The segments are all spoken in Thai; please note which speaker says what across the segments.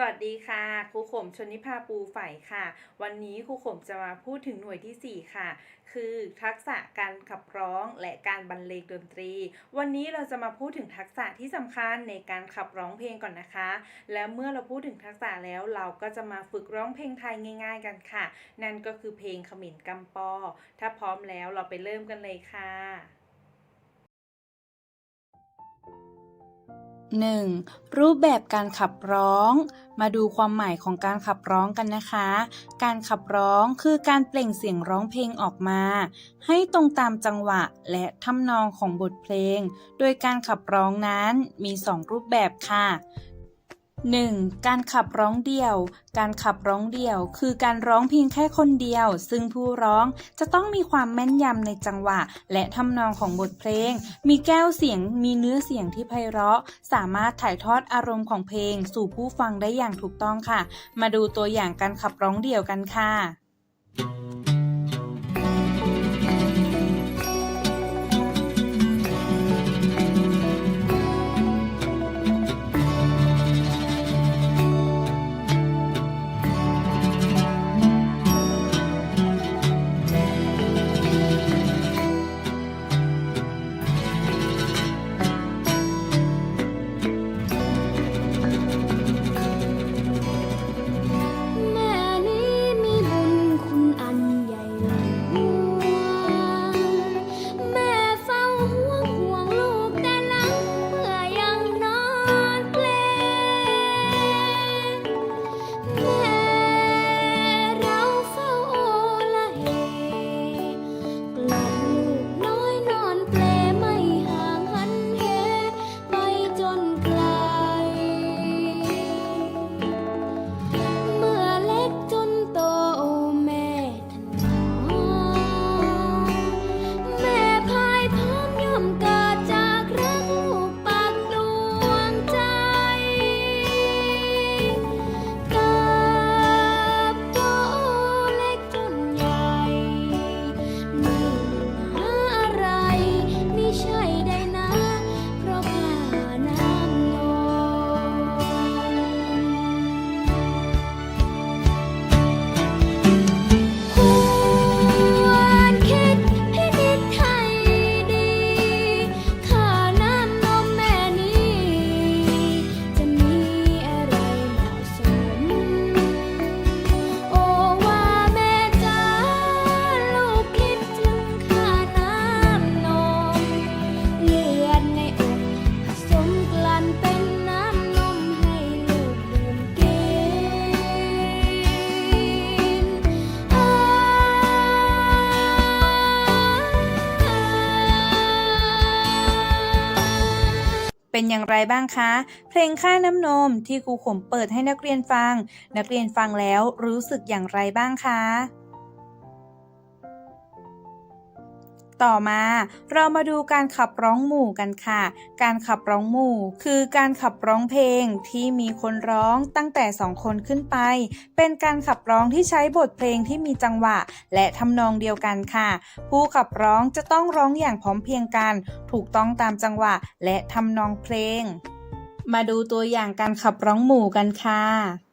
Speaker 1: สวัสดีค่ะครูขมชนิภาปูใฝ่ค่ะ วันนี้ครูขมจะมาพูดถึงหน่วยที่ 4 ค่ะ คือทักษะการขับร้องและการบรรเลงดนตรี วันนี้เราจะมาพูดถึงทักษะที่สำคัญในการขับร้องเพลงก่อนนะคะ และเมื่อเราพูดถึงทักษะแล้วเราก็จะมาฝึกร้องเพลงไทยง่าย ๆ กันค่ะ นั่นก็คือเพลงขมิ้นกำปอ ถ้าพร้อมแล้วเราไปเริ่มกันเลยค่ะ
Speaker 2: 1. รูปแบบการขับร้อง มาดูความหมายของการขับร้องกันนะคะ การขับร้องคือการเปล่งเสียงร้องเพลงออกมา ให้ตรงตามจังหวะและทำนองของบทเพลง โดยการขับร้องนั้นมี 2 รูปแบบค่ะ 1. การขับร้องเดี่ยว การขับร้องเดี่ยว คือการร้องเพียงแค่คนเดียว ซึ่งผู้ร้องจะต้องมีความแม่นยำในจังหวะ และทำนองของบทเพลง มีแก้วเสียง มีเนื้อเสียงที่ไพเราะ สามารถถ่ายทอดอารมณ์ของเพลง สู่ผู้ฟังได้อย่างถูกต้องค่ะ มาดูตัวอย่างการขับร้องเดี่ยวกันค่ะ
Speaker 3: เป็นอย่างไรบ้าง
Speaker 2: คะ เพลงค่าน้ำนมที่ครูขมเปิดให้นักเรียนฟัง นักเรียนฟังแล้วรู้สึกอย่างไรบ้างคะ ต่อมาเรามาดูการขับร้องหมู่กันค่ะ การขับร้องหมู่ คือการขับร้องเพลงที่มีคนร้องตั้งแต่สองคนขึ้นไป เป็นการขับร้องที่ใช้บทเพลงที่มีจังหวะ และทำนองเดียวกันค่ะ ผู้ขับร้องจะต้องร้องอย่างพร้อมเพรียงกัน ถูกต้องตามจังหวะ และทำนองเพลง มาดูตัวอย่างการขับร้องหมู่กันค่ะ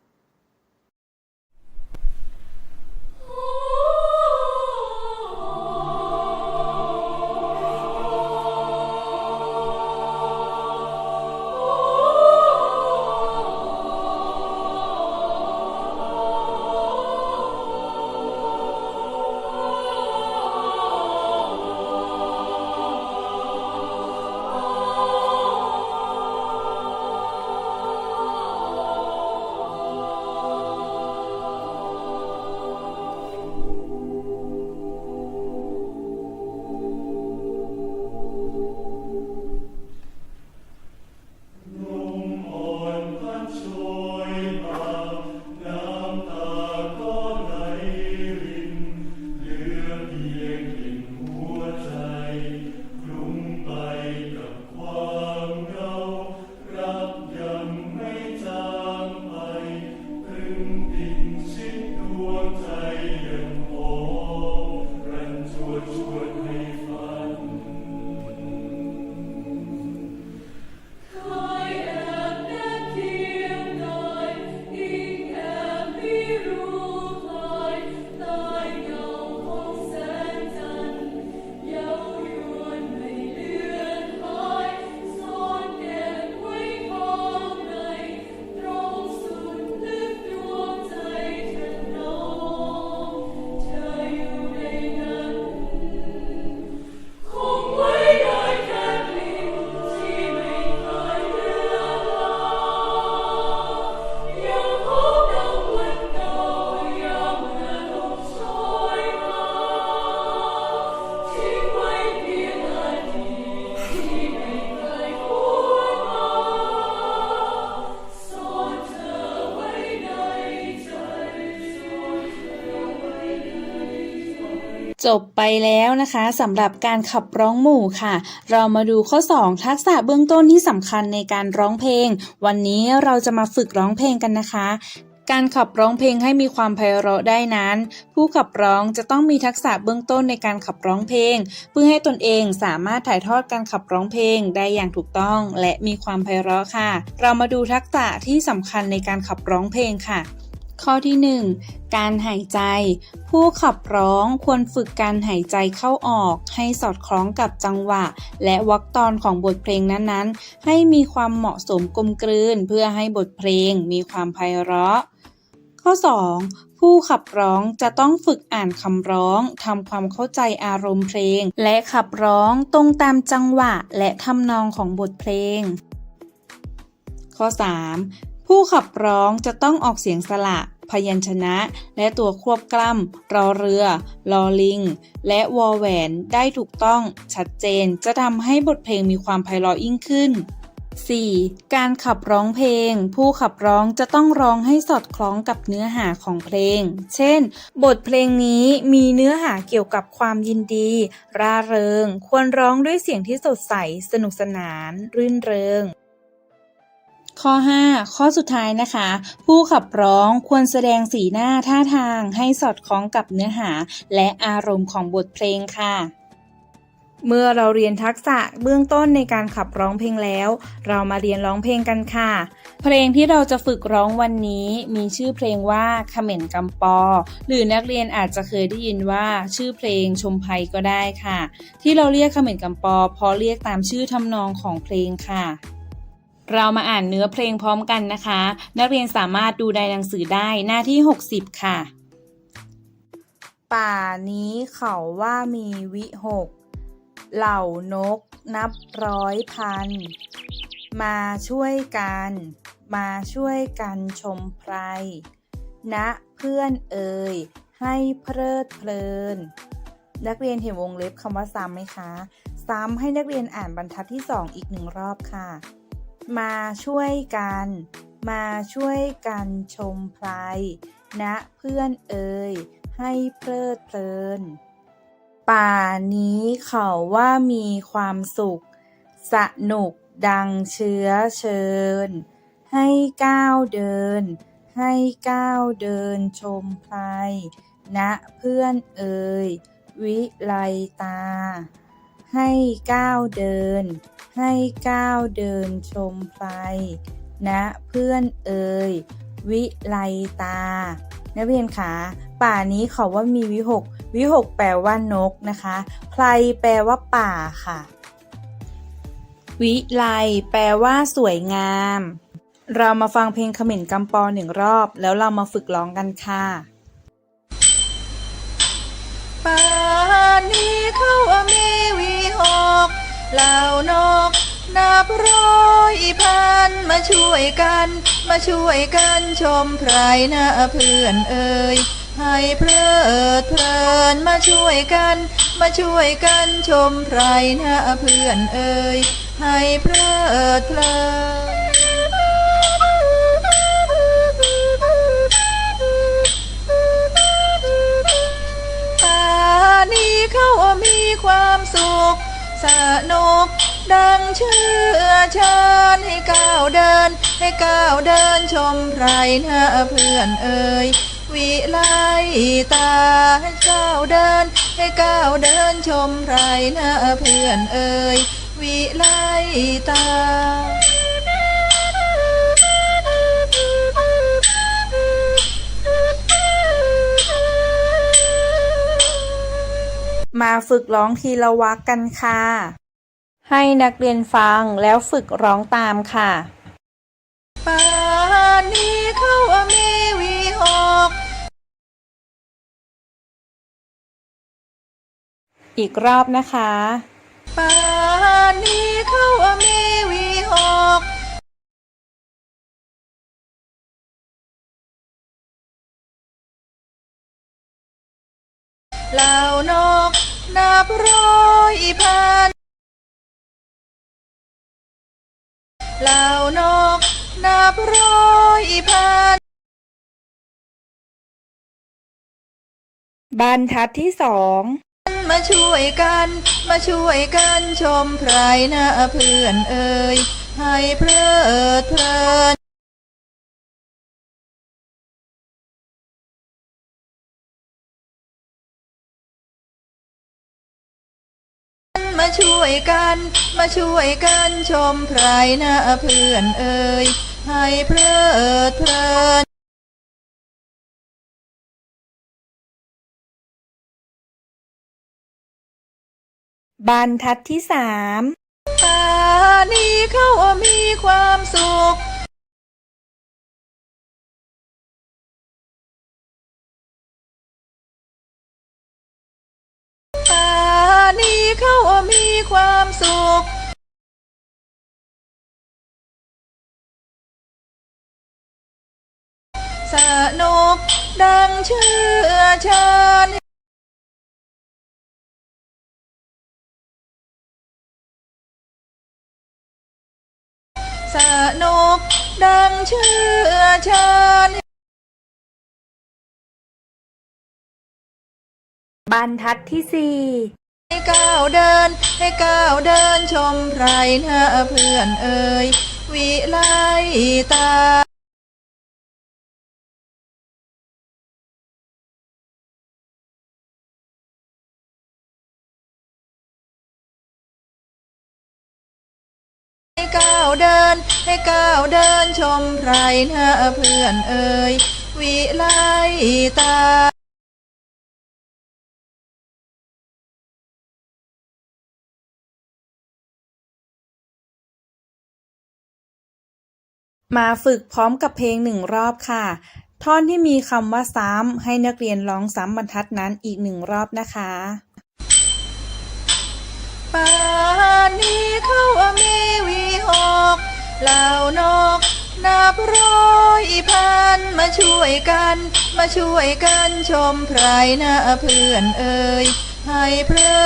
Speaker 1: จบไปแล้วนะคะสำหรับการขับร้องหมู่ค่ะ เรามาดูข้อ 2 ทักษะเบื้องต้นที่สำคัญในการร้องเพลง วันนี้เราจะมาฝึกร้องเพลงกันนะคะ การขับร้องเพลงให้มีความไพเราะได้นั้น ผู้ขับร้องจะต้องมีทักษะเบื้องต้นในการขับร้องเพลง เพื่อให้ตนเองสามารถถ่ายทอดการขับร้องเพลงได้อย่างถูกต้อง และมีความไพเราะค่ะ เรามาดูทักษะที่สำคัญในการขับร้องเพลงค่ะ ข้อที่ 1 การหายใจ ผู้ขับร้องควรฝึกการหายใจเข้าออก ให้สอดคล้องกับจังหวะ และวรรคตอนของบทเพลงนั้นๆ ให้มีความเหมาะสมกลมกลืน เพื่อให้บทเพลงมีความไพเราะ ข้อ 2ผู้ขับร้องจะต้องฝึกอ่านคำร้องทำความเข้าใจอารมณ์เพลง และขับร้องตรงตามจังหวะและทำนองของบทเพลง ข้อ 3 ผู้ขับร้องจะต้องออกเสียงสระ พยัญชนะ และตัวควบกล้ำรอเรือ ลอลิง และวอแหวนได้ถูกต้อง ชัดเจนจะทำให้บทเพลงมีความไพเราะยิ่งขึ้น 4. การขับร้องเพลง ผู้ขับร้องจะต้องร้องให้สอดคล้องกับเนื้อหาของเพลง เช่น บทเพลงนี้มีเนื้อหาเกี่ยวกับความยินดี ร่าเริง ควรร้องด้วยเสียงที่สดใส สนุกสนาน รื่นเริง ข้อ 5 ข้อสุดท้ายนะคะ ผู้ขับร้องควรแสดงสีหน้าท่าทางให้สอดคล้องกับเนื้อหา และอารมณ์ของบทเพลงค่ะเมื่อเราเรียนทักษะเบื้องต้นในการขับร้องเพลงแล้ว เรามาเรียนร้องเพลงกันค่ะ เพลงที่เราจะฝึกร้องวันนี้มีชื่อเพลงว่าเขม่นกำปอ หรือนักเรียนอาจจะเคยได้ยินว่าชื่อเพลงชมภัยก็ได้ค่ะ ที่เราเรียกเขม่นกำปอเพราะเรียกตามชื่อทำนองของเพลงค่ะ เรามาอ่านเนื้อเพลงพร้อมกันนะคะ นักเรียนสามารถดูในหนังสือได้หน้าที่ 60 ค่ะ ป่านี้เขาว่ามีวิหก เหล่านกนับร้อยพัน มาช่วยกัน มาช่วยกันชมไพรนะเพื่อนเอ่ยให้เพลิดเพลิน นักเรียนเห็นวงเล็บคำว่าซ้ำไหมคะ ซ้ำให้นักเรียนอ่านบรรทัดที่ 2 อีกหนึ่งรอบค่ะ มาช่วยกัน มาช่วยกันชมไพรนะเพื่อนเอ่ยให้เพลิดเพลิน ป่านี้เขาว่ามีความสุข สนุกดังเชื้อเชิญ ให้ก้าวเดิน ให้ก้าวเดินชมไพรนะเพื่อนเอ่ยวิไลตา ให้ก้าวเดิน ให้ก้าวเดินชมไพรนะเพื่อนเอ่ยวิไลตา นักเรียนคะป่านี้เขาว่ามีวิหก วิหกแปลว่านกนะคะไพรแปลว่าป่าค่ะ วิไลแปลว่าสวยงาม เรามาฟังเพลงขมิ่นกำปอหนึ่งรอบ แล้วเรามาฝึกร้องกันค่ะ
Speaker 4: ป่า เหล่านกนับร้อยพันมาช่วยกัน มาช่วยกันชมไพรนะเพื่อนเอ่ยให้เพลิดเพลินมาช่วยกัน มาช่วยกันชมไพรนะเพื่อนเอ่ยให้เพลิดเพลินป่านี้เขามีความสุข สนุก ดังเชื่อเชิญให้ก้าวเดิน ให้ก้าวเดินชมไพรนะเพื่อนเอ่ยวิไลตาให้ก้าวเดิน ให้ก้าวเดินชมไพรนะเพื่อนเอ่ยวิไลตา
Speaker 1: มาฝึกร้องทีละวรรคกันค่ะ ให้นักเรียนฟังแล้วฝึกร้องตามค่ะ
Speaker 4: ป่านี้เขามีวีหก
Speaker 1: อีกรอบนะคะ
Speaker 4: ป่านี้เขามีวีหกเหล่านก นับร้อยพันเหล่านกนับร้อยพัน
Speaker 1: บรรทัดที่สองมาช่วยกัน มาช่วยกันชมไพรนะเพื่อนเอ่ยให้เพลิดเพลิน มาช่วยกัน มาช่วยกันชมไพรนะเพื่อนเอ่ยให้เพลิดเพลิน
Speaker 5: บรรทัดที่สาม
Speaker 1: ตานี้เขามีความสุข สนุกดังเชื่อชาญสนุกดังเชื่อชาญ
Speaker 5: บรรทัดที่สี่
Speaker 1: ให้ก้าวเดิน ให้ก้าวเดินชมไพรนะเพื่อนเอ่ยวิไลตา ก้าวเดิน ให้ก้าวเดินชมไพรนะเพื่อนเอ่ยวิไลตา
Speaker 6: มาฝึกพร้อมกับเพลงหนึ่งรอบค่ะ ท่อนที่มีคำว่าซ้ำให้นักเรียนร้องซ้ำบรรทัดนั้นอีกหนึ่งรอบนะคะ
Speaker 1: ป่านนี้เขาว่ามีวีหกเหล่านกนับร้อยพันมาช่วยกัน มาช่วยกันชมไพรนะเพื่อนเอ่ยให้เพลิ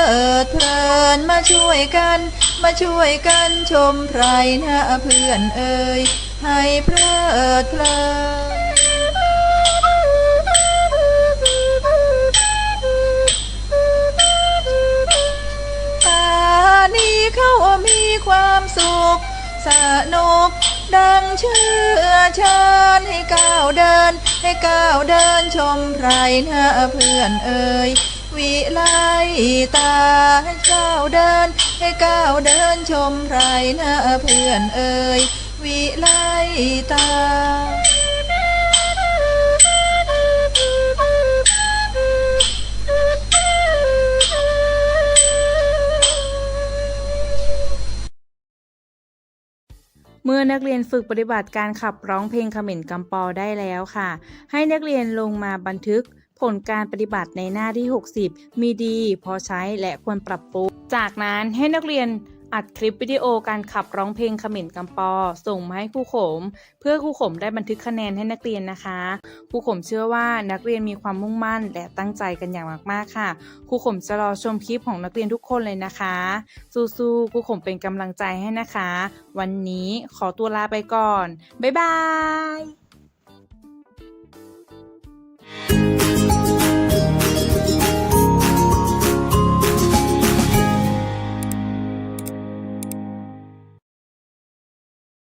Speaker 1: ดเพลินมาช่วยกัน มาช่วยกันชมไพรนะเพื่อนเอ่ยให้เพลิดเพลิน ความสุขสนุกดังเชื่อชาญให้ก้าวเดิน ให้ก้าวเดินชมไพรนะเพื่อนเอ่ยวิไลตาให้ก้าวเดิน ให้ก้าวเดินชมไพรนะเพื่อนเอ่ยวิไลตา
Speaker 6: เมื่อนักเรียนฝึกปฏิบัติการขับร้องเพลงเขม่นกำปอได้แล้วค่ะ ให้นักเรียนลงมาบันทึกผลการปฏิบัติในหน้าที่ 60 มีดี พอใช้และควรปรับปรุง จากนั้นให้นักเรียน อัดคลิปวิดีโอการขับร้องเพลงขม่นกำปอ ส่งมาให้ครูขม เพื่อครูขมได้บันทึกคะแนนให้นักเรียนนะคะครูขมเชื่อว่านักเรียนมีความมุ่งมั่นและตั้งใจกันอย่างมากๆค่ะครูขมจะรอชมคลิปของนักเรียนทุกคนเลยนะคะสู้ๆครูขมเป็นกำลังใจให้นะคะ วันนี้ขอตัวลาไปก่อน บ๊ายบาย